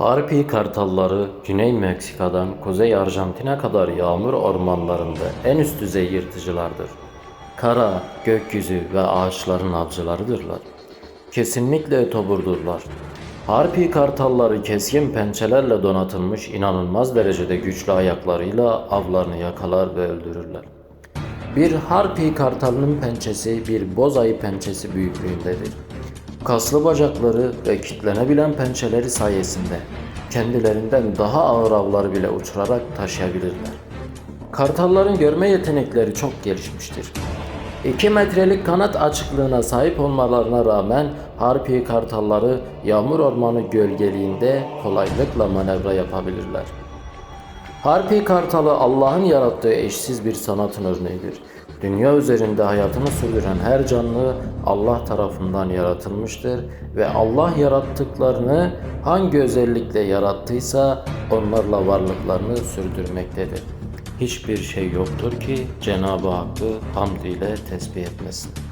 Harpi kartalları Güney Meksika'dan Kuzey Arjantin'e kadar yağmur ormanlarında en üst düzey yırtıcılardır. Kara, gökyüzü ve ağaçların avcılarıdırlar. Kesinlikle otoburdurlar. Harpi kartalları keskin pençelerle donatılmış inanılmaz derecede güçlü ayaklarıyla avlarını yakalar ve öldürürler. Bir harpi kartalının pençesi bir boz ayı pençesi büyüklüğündedir. Kaslı bacakları ve kitlenebilen pençeleri sayesinde kendilerinden daha ağır avları bile uçurarak taşıyabilirler. Kartalların görme yetenekleri çok gelişmiştir. 2 metrelik kanat açıklığına sahip olmalarına rağmen harpi kartalları yağmur ormanı gölgeliğinde kolaylıkla manevra yapabilirler. Harpi kartalı Allah'ın yarattığı eşsiz bir sanatın örneğidir. Dünya üzerinde hayatını sürdüren her canlı Allah tarafından yaratılmıştır ve Allah yarattıklarını hangi özellikle yarattıysa onlarla varlıklarını sürdürmektedir. Hiçbir şey yoktur ki Cenab-ı Hakk'ı hamd ile tesbih etmesin.